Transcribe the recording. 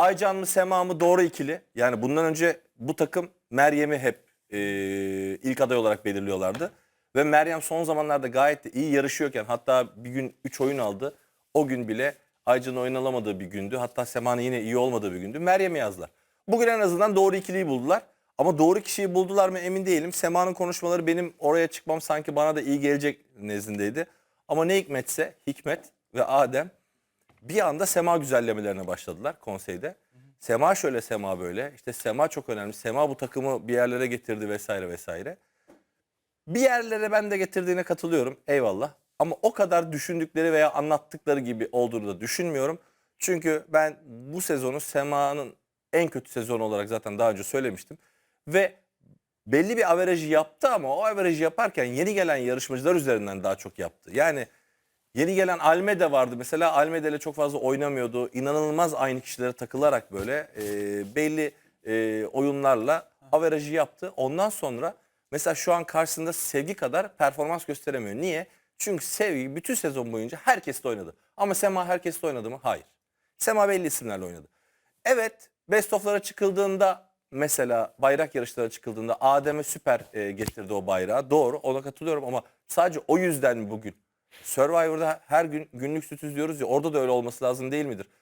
Aycan mı Sema mı doğru ikili. Yani bundan önce bu takım Meryem'i hep e, ilk aday olarak belirliyorlardı. Ve Meryem son zamanlarda gayet de iyi yarışıyorken hatta bir gün 3 oyun aldı. O gün bile Aycan'ın oyun alamadığı bir gündü. Hatta Sema'nın yine iyi olmadığı bir gündü. Meryem'i yazdılar. Bugün en azından doğru ikiliyi buldular. Ama doğru kişiyi buldular mı emin değilim. Sema'nın konuşmaları benim oraya çıkmam sanki bana da iyi gelecek nezdindeydi. Ama ne hikmetse Hikmet ve Adem bir anda Sema güzellemelerine başladılar konseyde. Sema şöyle Sema böyle. İşte Sema çok önemli. Sema bu takımı bir yerlere getirdi vesaire vesaire. Bir yerlere ben de getirdiğine katılıyorum. Eyvallah. Ama o kadar düşündükleri veya anlattıkları gibi olduğunu da düşünmüyorum. Çünkü ben bu sezonu Sema'nın en kötü sezonu olarak zaten daha önce söylemiştim. Ve belli bir averajı yaptı ama o averajı yaparken yeni gelen yarışmacılar üzerinden daha çok yaptı. Yani Yeni gelen Almeda vardı mesela. Almeda ile çok fazla oynamıyordu. İnanılmaz aynı kişilere takılarak böyle e, belli e, oyunlarla averajı yaptı. Ondan sonra mesela şu an karşısında Sevgi kadar performans gösteremiyor. Niye? Çünkü Sevgi bütün sezon boyunca herkesle oynadı. Ama Sema herkesle oynadı mı? Hayır. Sema belli isimlerle oynadı. Evet best of'lara çıkıldığında mesela bayrak yarışlara çıkıldığında Adem'e süper e, getirdi o bayrağı. Doğru ona katılıyorum ama sadece o yüzden bugün? Survivor'da her gün günlük süt izliyoruz ya orada da öyle olması lazım değil midir?